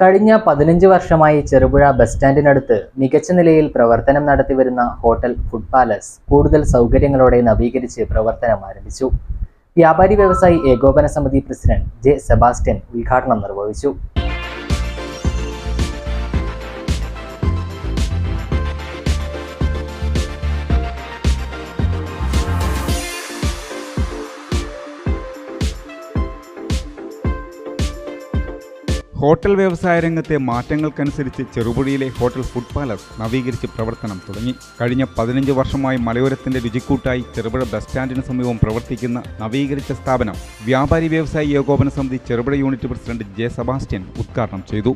കഴിഞ്ഞ പതിനഞ്ച് വർഷമായി ചെറുപുഴ ബസ് സ്റ്റാൻഡിനടുത്ത് മികച്ച നിലയിൽ പ്രവർത്തനം നടത്തിവരുന്ന ഹോട്ടൽ ഫുഡ് പാലസ് കൂടുതൽ സൗകര്യങ്ങളോടെ നവീകരിച്ച് പ്രവർത്തനം ആരംഭിച്ചു. വ്യാപാരി വ്യവസായി ഏകോപന സമിതി പ്രസിഡന്റ് ജെ സെബാസ്റ്റ്യൻ ഉദ്ഘാടനം നിർവഹിച്ചു. ഹോട്ടൽ വ്യവസായ രംഗത്തെ മാറ്റങ്ങൾക്കനുസരിച്ച് ചെറുപുഴയിലെ ഹോട്ടൽ ഫുഡ് പാലസ് നവീകരിച്ച് പ്രവർത്തനം തുടങ്ങി. കഴിഞ്ഞ പതിനഞ്ച് വർഷമായി മലയോരത്തിന്റെ രുചിക്കൂട്ടായി ചെറുപുഴ ബസ് സ്റ്റാൻഡിന് സമീപം പ്രവർത്തിക്കുന്ന നവീകരിച്ച സ്ഥാപനം വ്യാപാരി വ്യവസായി ഏകോപന സമിതി Cherupuzha unit president J Sebastian ഉദ്ഘാടനം ചെയ്തു.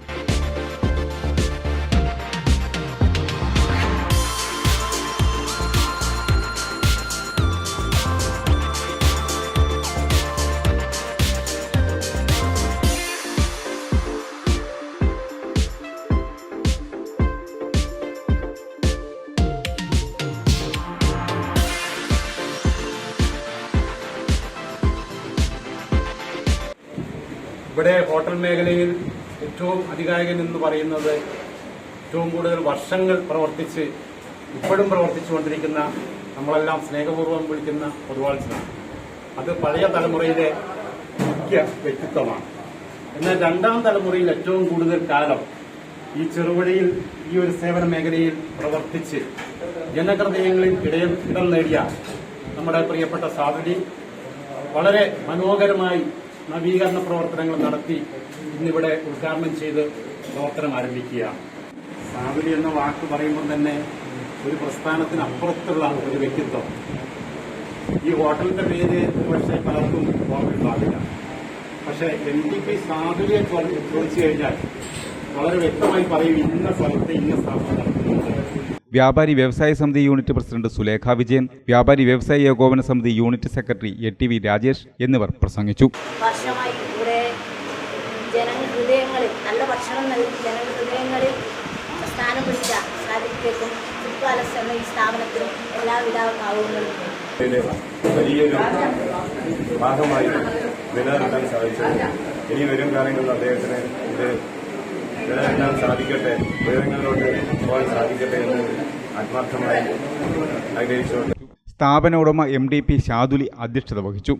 ഇവിടെ ഹോട്ടൽ മേഖലയിൽ ഏറ്റവും അധികായകൻ എന്ന് പറയുന്നത് ഏറ്റവും കൂടുതൽ വർഷങ്ങൾ പ്രവർത്തിച്ച് ഇപ്പോഴും പ്രവർത്തിച്ചുകൊണ്ടിരിക്കുന്ന നമ്മളെല്ലാം സ്നേഹപൂർവം വിളിക്കുന്ന പൊതുവാൾസിനാണ് അത് പഴയ തലമുറയിലെ മുഖ്യ വ്യക്തിത്വമാണ്. എന്നാൽ രണ്ടാം തലമുറയിൽ ഏറ്റവും കൂടുതൽ കാലം ഈ ചെറുപുഴയിൽ ഈ ഒരു സേവന മേഖലയിൽ പ്രവർത്തിച്ച് ജനഹൃദയങ്ങളിൽ ഇടയം ഇടം നേടിയ നമ്മുടെ പ്രിയപ്പെട്ട സാധുരി വളരെ മനോഹരമായി നവീകരണ പ്രവർത്തനങ്ങൾ നടത്തി ഇന്നിവിടെ ഉദ്ഘാടനം ചെയ്ത് പ്രവർത്തനം ആരംഭിക്കുകയാണ്. സാധുരി എന്ന വാക്ക് പറയുമ്പോൾ തന്നെ ഒരു പ്രസ്ഥാനത്തിന് അപ്പുറത്തുള്ള ഒരു വ്യക്തിത്വം. ഈ ഹോട്ടലിന്റെ പേര് പക്ഷേ പലർക്കും ഓർമ്മയുണ്ടാവില്ല. പക്ഷെ എൻ ഡി പി സാധുവിയെ ചോദിച്ചു കഴിഞ്ഞാൽ വളരെ വ്യക്തമായി പറയും ഇന്ന സ്ഥലത്ത് ഇന്ന സ്ഥാപനം നടത്തുന്നുണ്ട് വ്യാപാരി വ്യവസായ സമിതി യൂണിറ്റ് പ്രസിഡന്റ് സുലേഖ വിജയൻ വ്യാപാരി വ്യവസായ ഏകോപന സമിതി unit secretary A T V Rajesh എന്നിവർ പ്രസംഗിച്ചു. വർഷമായി ഇവിടെ ജനഹൃദയങ്ങളിൽ നല്ല ഭക്ഷണം നൽകി ജനഹൃദയങ്ങളിൽ സ്ഥാനം പിടിച്ച സാധിക്കും ഫുഡ് പാലസ് എന്ന ഈ സ്ഥാപനത്തിനും എല്ലാവിധ ഭാവങ്ങളും ഇതിലെ വലിയൊരു ഭാഗമായി നിലനിർത്താൻ സാധിച്ചത് ഇനി വരും കാലങ്ങളിൽ അദ്ദേഹത്തിന് ഇത് നിലനിർത്താൻ സാധിക്കട്ടെ ഉയരങ്ങളിലോട്ട് പോകാൻ സാധിക്കട്ടെ എന്ന് ആത്മാർത്ഥമായി ആഗ്രഹിച്ചുകൊണ്ട് സ്ഥാപന ഉടമ എം ഡി പി ഷാദുലി അധ്യക്ഷത വഹിച്ചു.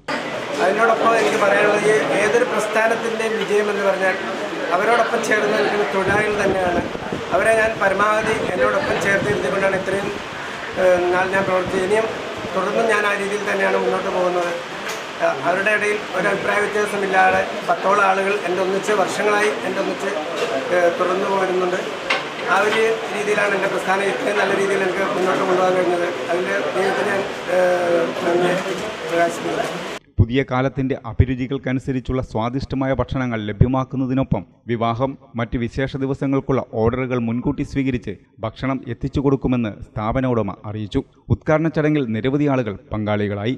അതിനോടൊപ്പം എനിക്ക് പറയാനുള്ളത് ഏതൊരു പ്രസ്ഥാനത്തിന്റെയും വിജയം എന്ന് പറഞ്ഞാൽ അവരോടൊപ്പം ചേർന്ന് നിൽക്കുന്ന തൊഴിലാളികൾ തന്നെയാണ്. അവരെ ഞാൻ പരമാവധി എന്നോടൊപ്പം ചേർത്ത് ഇരുന്നുകൊണ്ടാണ് ഇത്രയും നാൾ ഞാൻ പ്രവർത്തിച്ചത്. ഇനിയും തുടർന്നും ഞാൻ ആ രീതിയിൽ തന്നെയാണ് മുന്നോട്ട് പോകുന്നത്. അവരുടെ ഇടയിൽ ഒരു അഭിപ്രായ വ്യത്യാസമില്ലാതെ പത്തോളം ആളുകൾ എന്റെ ഒന്നിച്ച് വർഷങ്ങളായി എന്റെ ഒന്നിച്ച് തുടർന്നു പോരുന്നുണ്ട്. ആ ഒരു രീതിയിലാണ് എന്റെ പ്രസ്ഥാനം ഇത്രയും നല്ല രീതിയിൽ എനിക്ക് മുന്നോട്ട് കൊണ്ടുപോകാൻ കഴിഞ്ഞത്. അതിൽ ദൈവത്തിന് നന്ദി പ്രകാശിക്കുന്നത് പുതിയ കാലത്തിന്റെ അഭിരുചികൾക്കനുസരിച്ചുള്ള സ്വാദിഷ്ടമായ ഭക്ഷണങ്ങൾ ലഭ്യമാക്കുന്നതിനൊപ്പം വിവാഹം മറ്റ് വിശേഷ ദിവസങ്ങൾക്കുള്ള ഓർഡറുകൾ മുൻകൂട്ടി സ്വീകരിച്ച് ഭക്ഷണം എത്തിച്ചു കൊടുക്കുമെന്ന് സ്ഥാപന ഉടമ അറിയിച്ചു. ഉദ്ഘാടന ചടങ്ങിൽ നിരവധി ആളുകൾ പങ്കാളികളായി.